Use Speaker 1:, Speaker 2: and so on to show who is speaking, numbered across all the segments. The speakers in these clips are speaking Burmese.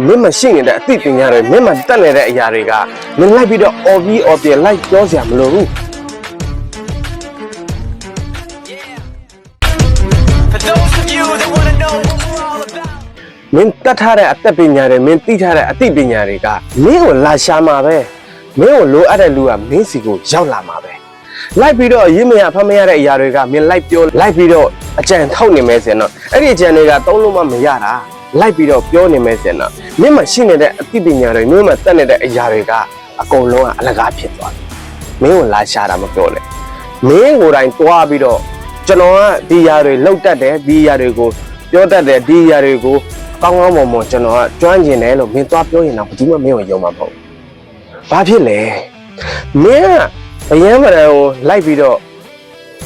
Speaker 1: မင်းမရှိနေတဲ့အသိပညာတွေမင်းမှတက်နေတဲ့အရာတွေကမင်းလိုက်ပြီးတော့အော်ပြီးအော်ပြလိုက်ပြောစရာမလိုဘူး
Speaker 2: For those of you that want to know what we're all about.
Speaker 1: မင်းတတ်ထားတဲ့အသက်ပညာတွေမင်းသိထားတဲ့အသိပညာတွေကမင်းကိုလာရှာမှာပဲမင်းကိုလိုအပ်တဲ့လူကမင်းစီကိုရောက်လာမှာပဲလိုက်ပြီးတော့ရင်းမရဖမ်းမရတဲ့အရာတွေကမင်းလိုက်ပြောလိုက်ပြီးတော့အကြံထောက်နေမဲစင်တော့အဲ့ဒီအကြံတွေကသုံးလို့မှမရတာ လိုက်ပြီးတော့ပြောနေမဲစင်တော့မင်းမှရှိနေတဲ့အသိပညာတွေမင်းမှတတ်နေတဲ့အရာတွေကအကုန်လုံးကအလကားဖြစ်သွားတယ်မင်းကိုလာရှာတာမပြောနဲ့မင်းကိုယ်တိုင်တွားပြီးတော့ကျွန်တော်ကဒီအရာတွေလောက်တတ်တယ်ဒီအရာတွေကိုပြောတတ်တယ်ဒီအရာတွေကိုကောင်းကောင်းမွန်မွန်ကျွန်တော်ကကျွမ်းကျင်တယ်လို့မင်းသွားပြောရင်တော့ဘယ်သူမှမင်းကိုယုံမှာမဟုတ်ဘူး။ဘာဖြစ်လဲ။မင်းကဘယံမရန်ကိုလိုက်ပြီးတော့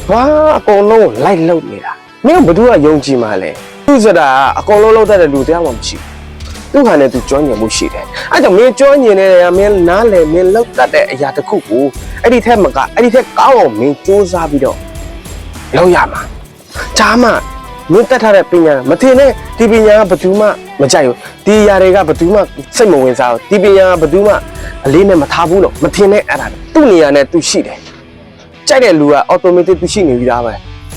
Speaker 1: ဘာအကုန်လုံးကိုလိုက်လုပ်နေတာ။မင်းကဘယ်သူကယုံကြည်မှာလဲ။ သူဆိုတာကအကုန်လုံးလုပ်တတ်တဲ့လူတရားမှမရှိဘူး။သူ့ဟာနဲ့သူကျွမ်းကျင်မှုရှိတယ်။အဲကြောင့်မင်းကျွမ်းကျင်နေတဲ့မင်းနားလေမင်းလုပ်တတ်တဲ့အရာတစ်ခုကိုအဲ့ဒီထက်မကအဲ့ဒီထက်ကောင်းအောင်မင်းစူးစမ်းပြီးတော့လုပ်ရမှာ။ဒါမှမင်းတက်ထားတဲ့ပညာမထင်နဲ့ဒီပညာကဘယ်သူမှမကြိုက်ဘူးဒီຢာတွေကဘယ်သူမှစိတ်မဝင်စားဘူးဒီပညာကဘယ်သူမှအလေးနဲ့မထားဘူးလို့မထင်နဲ့အဲ့ဒါသူ့နေရာနဲ့သူရှိတယ်ကြိုက်တဲ့လူက automatic သူရှိနေပြီသားပဲ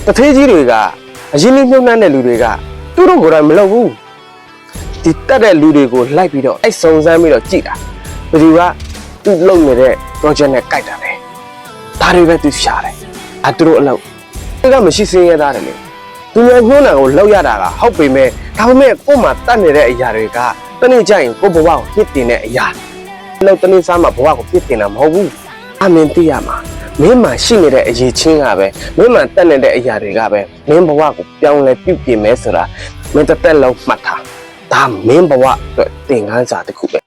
Speaker 1: တထေးကြီးတွေကအရင်နှိမ့်နှုံနှမ်းတဲ့လူတွေက သူတို့ကိုယ်တိုင်မလုပ်ဘူးဒီတက်တဲ့လူတွေကိုလိုက်ပြီးတော့အဲ့စုံစမ်းပြီးတော့ကြည့်တာဘယ်သူကသူ့လုပ်နေတဲ့ project နဲ့ကြိုက်တာလဲဒါတွေပဲသူရှာတယ်အတူတူအလုပ်ဒီကမရှိစင်းရသားတယ်လေသူများညှိုးနှံကိုလောက်ရတာကဟုတ်ပေမဲ့ဒါပေမဲ့ကို့မှာတတ်နေတဲ့အရာတွေကတနေ့ကျရင်ကို့ဘဝကိုပြစ်တင်တဲ့အရာလောက်တနေ့စားမှာဘဝကိုပြစ်တင်တာမဟုတ်ဘူးအမင်းသိရမှာ မင်းမှာရှိနေတဲ့အရေးချင်းကပဲမင်းမှာတတ်နေတဲ့အရာတွေကပဲမင်းဘဝကိုပြောင်းလဲပြုပြင်မဲဆိုတာမင်းတစ်သက်လုံးမှတ်ထားဒါမင်းဘဝအတွက်သင်ခန်းစာတစ်ခုပဲ